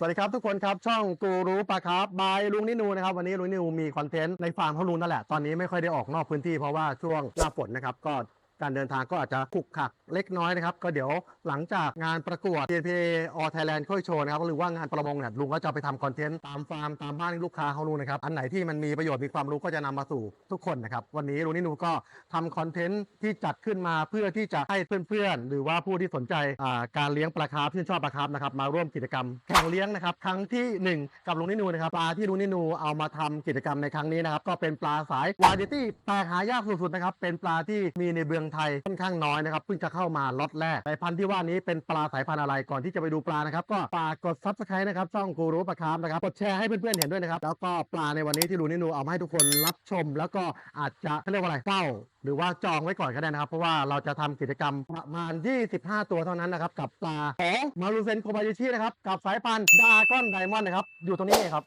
สวัสดีครับทุกคนครับช่องกูรู้ปลาครับบายลุงนินูนะครับวันนี้ลุงนินูมีคอนเทนต์ในฟาร์มเขาลุงนั่นแหละตอนนี้ไม่ค่อยได้ออกนอกพื้นที่เพราะว่าช่วงหน้าฝนนะครับก็ การเดินทางก็อาจจะขุกขักเล็กน้อยนะครับ ก็เดี๋ยวหลังจากงานประกวด TNPA All Thailand ค่อยโชว์นะครับหรือว่างานประมงเนี่ยลุงก็จะไปทำคอนเทนต์ตามฟาร์มตามบ้านลูกค้าเขาลุงนะครับ อันไหนที่มันมีประโยชน์มีความรู้ก็จะนำมาสู่ทุกคนนะครับ วันนี้ลุงนินูก็ทำคอนเทนต์ที่จัดขึ้นมาเพื่อที่จะให้เพื่อนๆ หรือว่าผู้ที่สนใจการเลี้ยงปลาคาร์ฟชื่นชอบปลาคาร์ฟนะครับมาร่วมกิจกรรมแข่งเลี้ยงนะครับครั้งที่หนึ่งกับลุงนินูนะครับปลาที่ลุงนินูเอามาทำกิจกรรมในครั้งนี้นะครับก็เป็นปลาสายวาเดตี้ปลกหายากสุดๆนะครับเป็นปลาที่มีในเมืองไทยค่อนข้างน้อยนะครับเพิ่งจะเข้ามาล็อตแรกสายพันธุ์ที่ว่านี้เป็นปลาสายพันธุ์อะไรก่อนที่จะไปดูปลานะครับก็ฝากกดซับสไครต์นะครับช่องกูรู้ปลาคาร์ฟนะครับกดแชร์ให้เพื่อนๆเห็นด้วยนะครับแล้วก็ปลาในวันนี้ที่ลุงนินูเอามาให้ทุกคนรับชม แล้วก็อาจจะเขาเรียกว่าอะไรเฝ้าหรือว่าจองไว้ก่อนก็ได้นะครับ เพราะว่าเราจะทำกิจกรรมประมาณ 25 ตัวเท่านั้นนะครับ กับปลาของมารูเซนโคบายชินะครับ กับสายพันธุ์ดาก้อนไดมอนด์นะครับ อยู่ตรงนี้ครับ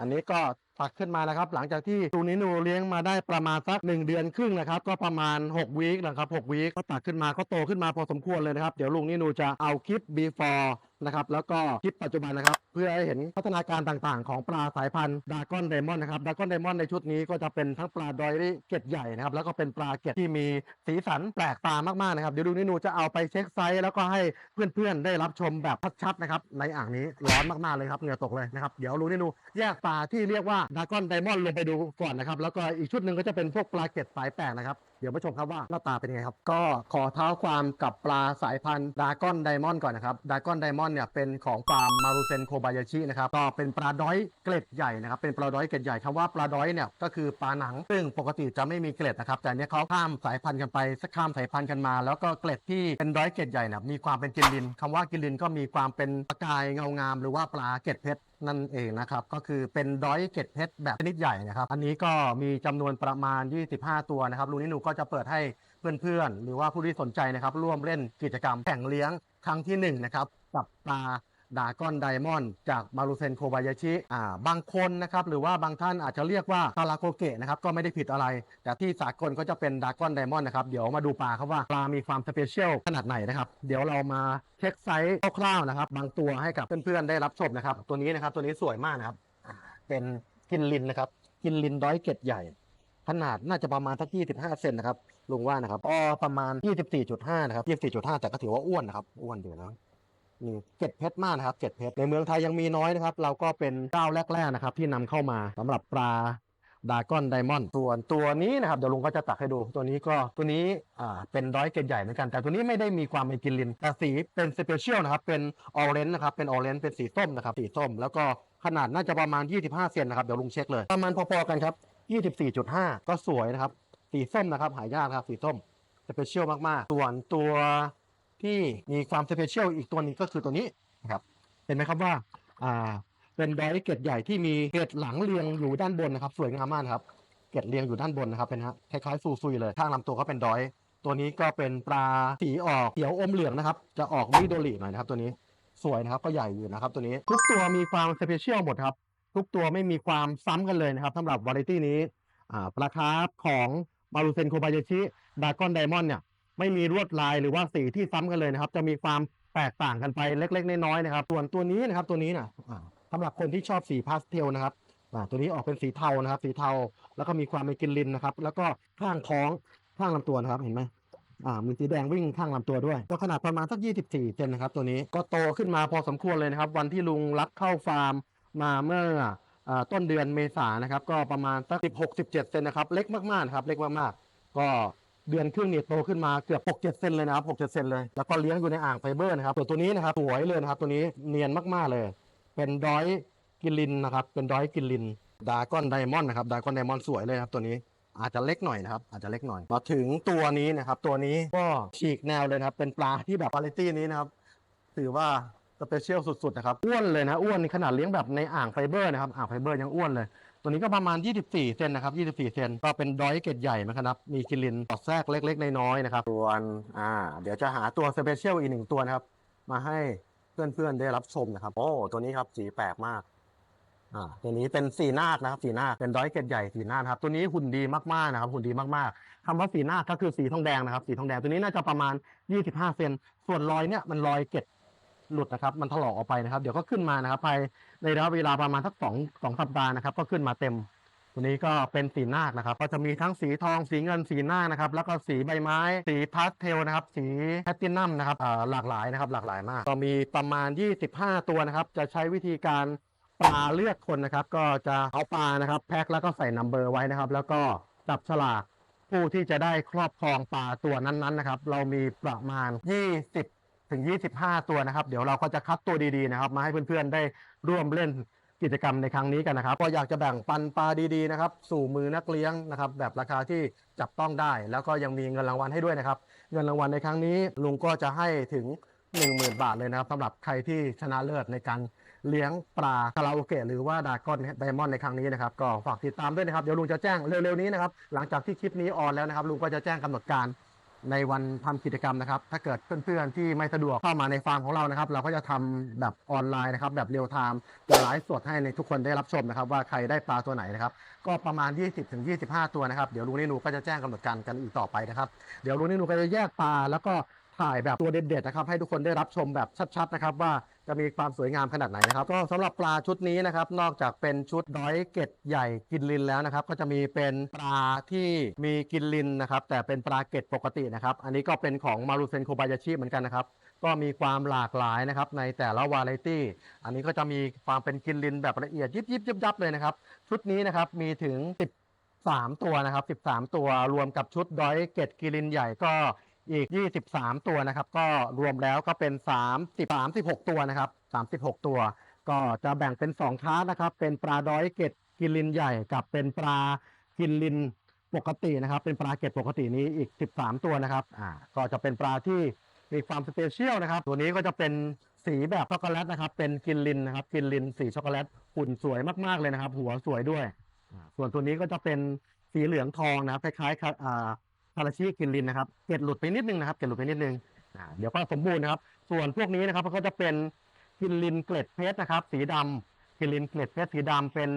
อันนี้ก็ตักขึ้นมานะครับ หลังจากที่ตูนินูเลี้ยงมาได้ประมาณสัก1เดือนครึ่งนะครับ ก็ประมาณ6วีคนะครับ6วีคก็ตักขึ้นมาก็โตขึ้นมาพอสมควรเลยนะครับ เดี๋ยวลุงนินูจะเอาคลิป before นะครับแล้วก็คลิปปัจจุบันนะครับ เพื่อให้เห็นพัฒนาการต่างๆ ของปลาสายพันธุ์ดากอนไดมอนด์นะครับดากอนไดมอนด์ในชุดนี้ก็จะเป็นทั้งปลาดอยรี่เกตใหญ่นะครับแล้วก็เป็นปลาเกตที่มีสีสันแปลกตามากๆนะครับเดี๋ยวลุงนินูจะเอาไปเช็คไซส์แล้วก็ให้เพื่อนๆได้รับชมแบบชัดๆนะครับในอ่างนี้ร้อนมากๆเลยครับเหงื่อตกเลยนะครับเดี๋ยวลุงนินูแยกปลาที่เรียกว่าดากอนไดมอนด์ลงไปดูก่อนนะครับ แล้วก็อีกชุดหนึ่งก็จะเป็นพวกปลาเกตสายแปลกนะครับ เดี๋ยวมาชมครับว่าหน้าตาเป็นยังไงครับ ก็ขอเท้าความกับปลาสายพันธุ์ดากอนไดมอนด์ก่อนนะครับดากอนไดมอนด์เนี่ยเป็นของฟาร์มมารูเซนโคบายาชินะครับก็เป็นปลาด้อยเกล็ดใหญ่นะครับเป็นปลาด้อยเกล็ดใหญ่คำว่าปลาด้อยเนี่ยก็คือปลาหนัง ซึ่งปกติจะไม่มีเกล็ดนะครับแต่เนี้ยเขาข้ามสายพันธุ์กันไปสักข้ามสายพันธุ์กันมา แล้วก็เกล็ดที่เป็นด้อยเกล็ดใหญ่นี่ยมีความเป็นกิลินคำว่ากิลินก็มีความเป็นประกายเงางาม หรือว่าปลาเกล็ดเพชรนั่นเองนะครับก็คือเป็นดอยเกตเพชรแบบชนิดใหญ่นะครับอันนี้ก็มีจำนวนประมาณ 25 ตัวนะครับลุงนินูก็จะเปิดให้เพื่อนๆ หรือว่าผู้ที่สนใจนะครับ ร่วมเล่นกิจกรรมแข่งเลี้ยงครั้งที่1นะครับกับปลาดากอนไดมอนด์จากมารูเซนโคบายาชิอ่าบางคนนะครับหรือว่าบางท่านอาจจะเรียกว่าคาราโกเกะนะครับก็ไม่ได้ผิดอะไร แต่ที่สากลก็จะเป็นดากอนไดมอนด์นะครับเดี๋ยวมาดูปลาครับว่าปลามีความสเปเชียลขนาดไหนนะครับ เดี๋ยวเรามาเช็คไซส์คร่าวๆนะครับ บางตัวให้กับเพื่อนๆได้รับชมนะครับ ตัวนี้นะครับตัวนี้สวยมากนะครับ เป็นกินลินนะครับกินลินด้อยเกตใหญ่ ขนาดน่าจะประมาณสัก25เซนนะครับลุงว่านะครับอ๋อประมาณ 24.5นะครับ24.5 แต่ก็ถือว่าอ้วนนะครับ อ้วนอยู่นะนี่เกตเพชรมากนะครับเกตเพชรในเมืองไทยยังมีน้อยนะครับ เราก็เป็นเจ้าแรกๆนะครับ ที่นำเข้ามาสำหรับปลาดาก้อนไดมอนด์ส่วนตัวนี้นะครับ เดี๋ยวลุงก็จะตักให้ดู ตัวนี้ก็ตัวนี้อ่าเป็นด้อยเกตใหญ่เหมือนกัน แต่ตัวนี้ไม่ได้มีความเป็นกินลินแต่สีเป็นสเปเชียลนะครับ เป็นออเรนจ์นะครับ เป็นออเรนจ์เป็นสีส้มนะครับ สีส้ม แล้วก็ขนาดน่าจะประมาณ 25 เซนนะครับ เดี๋ยวลุงเช็คเลย ประมาณพอๆกันครับ 24.5 ก็สวยนะครับ สีส้มนะครับ หายากนะครับ สีส้มสเปเชียลมากๆ ส่วนตัวที่มีความสเปเชียลอีกตัวนึงก็คือตัวนี้นะครับ เห็นไหมครับว่าอ่าเป็นดอยเกตใหญ่ที่มีเกตหลังเรียงอยู่ด้านบนนะครับ สวยงามมากครับเกตเรียงอยู่ด้านบนนะครับเป็นฮะคล้ายๆซูซุยเลยข้างลำตัวก็เป็นดอย ตัวนี้ก็เป็นปลาสีออกเขียวอมเหลืองนะครับ จะออกมิโดริหน่อยนะครับ ตัวนี้สวยนะครับก็ใหญ่อยู่นะครับ ตัวนี้ทุกตัวมีความสเปเชียลหมดครับ ทุกตัวไม่มีความซ้ำกันเลยนะครับสำหรับวาไรตี้นี้อ่าปลาคาร์ฟของมารูเซนโคบายาชิดากอนไดมอนด์เนี่ยไม่มีลวดลายหรือว่าสีที่ซ้ำกันเลยนะครับ จะมีความแตกต่างกันไปเล็ก ๆ น้อยๆนะครับ ส่วนตัวนี้นะครับตัวนี้นะอ่าสำหรับคนที่ชอบสีพาสเทลนะครับตัวนี้ออกเป็นสีเทานะครับ สีเทาแล้วก็มีความเป็นกินลินนะครับ แล้วก็ข้างท้องข้างลำตัวนะครับเห็นไหมอ่ามีสีแดงวิ่งข้างลำตัวด้วยก็ขนาดประมาณสัก 24เซนนะครับ ตัวนี้ก็โตขึ้นมาพอสมควรเลยนะครับ วันที่ลุงรับเข้าฟาร์ม มาเมื่ออต้นเดือนเมษายนนะครับ ก็ประมาณสัก16 17เซนนะครับ เล็กมากๆนะครับ เล็กมากๆ ก็เดือนครึ่งเนี่ยโตขึ้นมาเกือบ6 7เซนเลยนะครับ6 7เซนเลย แล้วก็เลี้ยงอยู่ในอ่างไฟเบอร์นะครับส่วนตัวนี้นะครับสวยเลยนะครับ ตัวนี้เนียนมากๆเลย เป็นดอยกินลินนะครับ เป็นดอยกินลินดากอนไดมอนด์นะครับดากอนไดมอนด์สวยเลยครับตัวนี้อาจจะเล็กหน่อยนะครับ อาจจะเล็กหน่อย มาถึงตัวนี้นะครับ ตัวนี้ก็ฉีกแนวเลยนะครับ เป็นปลาที่แบบคุณภาพนี้นะครับ ถือว่า สเปเชียลสุดๆนะครับอ้วนเลยนะอ้วนขนาดเลี้ยงแบบในอ่างไฟเบอร์นะครับอ่างไฟเบอร์ยังอ้วนเลย ตัวนี้ก็ประมาณ 24 เซนนะครับ 24 เซนก็เป็นดอยเกตใหญ่นะครับ มีคิรินตอดแทรกเล็กๆ น้อยๆนะครับส่วนอ่าเดี๋ยวจะหาตัวสเปเชียลอีกหนึ่งตัวนะครับ มาให้เพื่อนๆได้รับชมนะครับโอ้ตัวนี้ครับสีแปลกมากอ่าตัวนี้เป็นสีนาคนะครับสีนาคเป็นดอยเกตใหญ่สีนาคครับตัวนี้หุ่นดีมากๆนะครับหุ่นดีมากๆคำว่าสีนาคก็คือสีทองแดงนะครับสีทองแดงตัวนี้น่าจะประมาณ 25 เซนส่วนรอยเนี่ยมันรอยเกต หลุดนะครับ มันถลอกออกไปนะครับ เดี๋ยวก็ขึ้นมานะครับภายในระยะเวลาประมาณสักสองสองสัปดาห์นะครับ ก็ขึ้นมาเต็ม ตัวนี้ก็เป็นสีนาคนะครับ ก็จะมีทั้งสีทอง สีเงิน สีนาคนะครับ แล้วก็สีใบไม้ สีพาสเทลนะครับ สีแพตตินัมนะครับหลากหลายนะครับ หลากหลายมาก ก็มีประมาณ 25 ตัวนะครับ จะใช้วิธีการปลาเลือกคนนะครับ ก็จะเอาปลานะครับ แพ็คแล้วก็ใส่นัมเบอร์ไว้นะครับ แล้วก็จับฉลากผู้ที่จะได้ครอบครองปลาตัวนั้นๆนะครับ เรามีประมาณ 20 ถึง 25 ตัวนะครับ เดี๋ยวเราก็จะคัดตัวดีๆนะครับ มาให้เพื่อนๆได้ร่วมเล่นกิจกรรมในครั้งนี้กันนะครับ ก็อยากจะแบ่งปันปลาดีๆนะครับ สู่มือนักเลี้ยงนะครับ แบบราคาที่จับต้องได้ แล้วก็ยังมีเงินรางวัลให้ด้วยนะครับ เงินรางวัลในครั้งนี้ลุงก็จะให้ถึง 10,000 บาทเลยนะครับสำหรับใครที่ชนะเลิศในการเลี้ยงปลาคาราโอเกะหรือว่าดากอนไดมอนด์ในครั้งนี้นะครับ ก็ฝากติดตามด้วยนะครับ เดี๋ยวลุงจะแจ้งเร็วๆนี้นะครับ หลังจากที่คลิปนี้ออนแล้วนะครับ ลุงก็จะแจ้งกำหนดการ ในวันทำกิจกรรมนะครับ ถ้าเกิดเพื่อนๆที่ไม่สะดวกเข้ามาในฟาร์มของเรานะครับ เราก็จะทำแบบออนไลน์นะครับ แบบเรียลไทม์จะไลฟ์สดให้ในทุกคนได้รับชมนะครับ ว่าใครได้ปลาตัวไหนนะครับ ก็ประมาณ 20-25 ตัวนะครับ เดี๋ยวลุงนินูก็จะแจ้งกำหนดการกันอีกต่อไปนะครับ เดี๋ยวลุงนินูก็จะแยกปลาแล้วก็ถ่ายแบบตัวเด็ดๆนะครับ ให้ทุกคนได้รับชมแบบชัดๆนะครับว่า จะมีความสวยงามขนาดไหนนะครับ ก็สำหรับปลาชุดนี้นะครับ นอกจากเป็นชุดด้อยเกตใหญ่กินลินแล้วนะครับ ก็จะมีเป็นปลาที่มีกินลินนะครับ แต่เป็นปลาเกตปกตินะครับ อันนี้ก็เป็นของมารุเซนโคบายาชิเหมือนกันนะครับ ก็มีความหลากหลายนะครับในแต่ละวาไรตี้ อันนี้ก็จะมีความเป็นกินลินแบบละเอียดยิบยิบยับยับเลยนะครับ ชุดนี้นะครับมีถึง13ตัวนะครับ 13 ตัวรวมกับชุดดอยเกตกิลินใหญ่ก็ อีก 23 ตัวนะครับ ก็รวมแล้วก็เป็น 30 36 ตัวนะครับ 36 ตัว ก็จะแบ่งเป็น2คลาสนะครับ เป็นปลาดอยเกตกินลินใหญ่กับเป็นปลากินลินปกตินะครับ เป็นปลาเกตปกตินี้อีก 13 ตัวนะครับอ่าก็จะเป็นปลาที่มีความสเปเชียลนะครับ ตัวนี้ก็จะเป็นสีแบบช็อกโกแลตนะครับ เป็นกินลินนะครับ กินลินสีช็อกโกแลตหุ่นสวยมากๆเลยนะครับ หัวสวยด้วย ส่วนตัวนี้ก็จะเป็นสีเหลืองทองนะครับคล้ายๆอ่า คาราชิกินลินนะครับเกล็ดหลุดไปนิดนึงนะครับเกล็ดหลุดไปนิดนึงอ่าเดี๋ยวก็สมบูรณ์นะครับ ส่วนพวกนี้นะครับก็จะเป็นกินลินเกล็ดเพชรนะครับ สีดำกินลินเกล็ดเพชรสีดำเป็น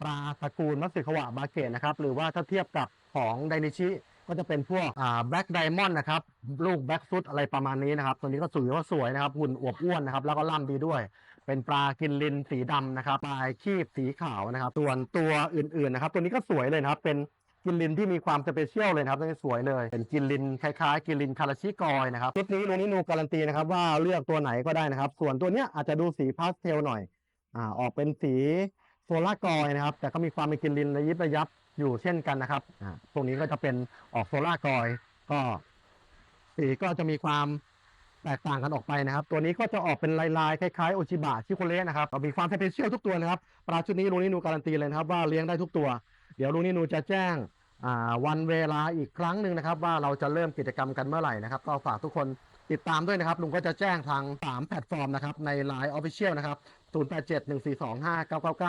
ปลาตระกูลมัตสึขวะบาเกตนะครับ หรือว่าถ้าเทียบกับของไดนิชิก็จะเป็นพวกอ่าแบล็กไดมอนด์นะครับ ลูกแบล็กฟุตอะไรประมาณนี้นะครับ ตัวนี้ก็สวยว่าสวยนะครับหุ่นอวบอ้วนนะครับ แล้วก็ล่ำดีด้วย เป็นปลากินลินสีดำนะครับ ปลายคีบสีขาวนะครับ ส่วนตัวอื่นๆนะครับ ตัวนี้ก็สวยเลยนะครับ เป็น กินลินที่มีความสเปเชียลเลยนะครับตัวนี้สวยเลย เป็นกินลินคล้ายๆ กินลินคาราชิกอยนะครับชุดนี้ลุงนิโนการันตีนะครับว่าเลือกตัวไหนก็ได้นะครับ ส่วนตัวเนี้ยอาจจะดูสีพาสเทลหน่อยอ่าออกเป็นสีโซลากอยนะครับ แต่ก็มีความเป็นกินลินระยิบระยับอยู่เช่นกันนะครับอ่าตรงนี้ก็จะเป็นออกโซลากอย ก็สีก็จะมีความแตกต่างกันออกไปนะครับ ตัวนี้ก็จะออกเป็นลายๆคล้ายๆโอชิบะชิโคเละนะครับมีความสเปเชียลทุกตัวนะครับปลาชุดนี้ลุงนินูการันตีเลยนะครับว่าเลี้ยงได้ทุกตัว เดี๋ยวลุงนินูจะแจ้งวันเวลาอีกครั้งหนึ่งนะครับ ว่าเราจะเริ่มกิจกรรมกันเมื่อไหร่นะครับ ก็ฝากทุกคนติดตามด้วยนะครับ ลุงก็จะแจ้งทาง 3 แพลตฟอร์มนะครับ ใน Line Official นะครับ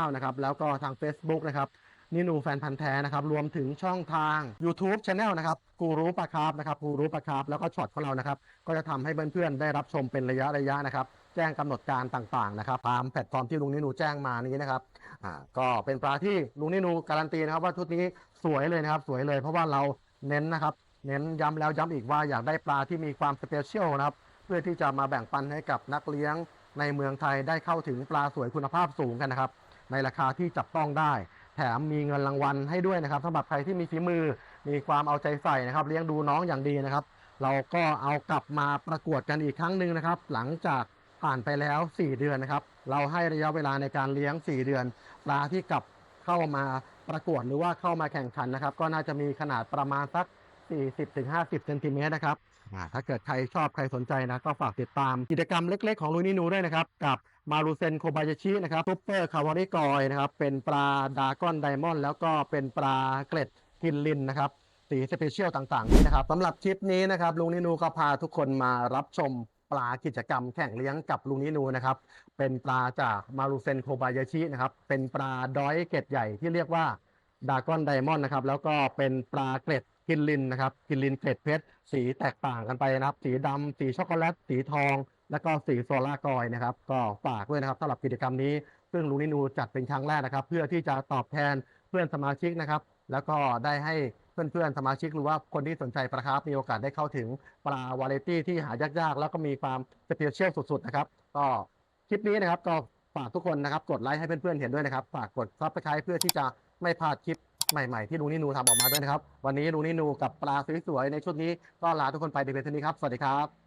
0871425999 นะครับ แล้วก็ทาง Facebook นะครับนินูแฟนพันธ์แท้นะครับ รวมถึงช่องทาง YouTube Channel นะครับกูรู้ปลาคาร์ฟนะครับกูรู้ปลาคาร์ฟแล้วก็ช็อตของเรานะครับ ก็จะทำให้เพื่อนๆได้รับชมเป็นระยะระยะนะครับ จ้งกำหนดการต่างๆนะครับตามแพลตฟอร์มที่ลุงนินูแจ้งมานี้นะครับอ่าก็เป็นปลาที่ลุงนินูการันตีนะครับว่าชุดนี้สวยเลยนะครับ สวยเลยเพราะว่าเราเน้นนะครับ เน้นย้ำแล้วย้ำอีกว่าอยากได้ปลาที่มีความสเปเชียลนะครับ เพื่อที่จะมาแบ่งปันให้กับนักเลี้ยงในเมืองไทยได้เข้าถึงปลาสวยคุณภาพสูงกันนะครับ ในราคาที่จับต้องได้ แถมมีเงินรางวัลให้ด้วยนะครับสำหรับใครที่มีฝีมือมีความเอาใจใส่นะครับ เลี้ยงดูน้องอย่างดีนะครับ เราก็เอากลับมาประกวดกันอีกครั้งหนึ่งนะครับ หลังจาก ผ่านไปแล้ว 4 เดือนนะครับ เราให้ระยะเวลาในการเลี้ยง 4 เดือน ปลาที่กลับเข้ามาประกวดหรือว่าเข้ามาแข่งขันนะครับ ก็น่าจะมีขนาดประมาณสัก 40-50เซนติเมตรนะครับถ้าเกิดใครชอบใครสนใจนะ ก็ฝากติดตามกิจกรรมเล็กๆของลุยนินูด้วยนะครับ กับมารูเซนโคบายาชินะครับซุปเปอร์คาวาริกอยนะครับ เป็นปลาดากอนไดมอนด์แล้วก็เป็นปลาเกล็ดกินลินนะครับสีสเปเชียลต่างๆนี้นะครับสำหรับคลิปนี้นะครับลุงนินูก็พาทุกคนมารับชม ปลากิจกรรมแข่งเลี้ยงกับลุงนินูนะครับ เป็นปลาจากมารูเซนโคบายาชินะครับ เป็นปลาดอยเกล็ดใหญ่ที่เรียกว่าดากอนไดมอนด์นะครับ แล้วก็เป็นปลาเกล็ดกินลินนะครับ กินลินเกล็ดเพชร สีแตกต่างกันไปนะครับ สีดำสีช็อกโกแลต สีทอง แล้วก็สีโซลากอยนะครับ ก็ฝากด้วยนะครับสำหรับกิจกรรมนี้ ซึ่งลุงนินูจัดเป็นครั้งแรกนะครับ เพื่อที่จะตอบแทนเพื่อนสมาชิกนะครับ แล้วก็ได้ให้ เพื่อนๆสมาชิกหรือว่าคนที่สนใจปลาครับมีโอกาสได้เข้าถึงปลาวาไรตี้ที่หายากๆ แล้วก็มีความสเปเชียลสุดๆนะครับ ก็คลิปนี้นะครับก็ฝากทุกคนนะครับกดไลค์ให้เพื่อนๆเห็นด้วยนะครับฝากกดซับสไครต์เพื่อที่จะไม่พลาดคลิปใหม่ๆ ที่ลุงนินูทำออกมาด้วยนะครับ วันนี้ลุงนินูกับปลาสวยๆในชุดนี้ก็ลาทุกคนไปในเพียงเท่านี้ครับสวัสดีครับ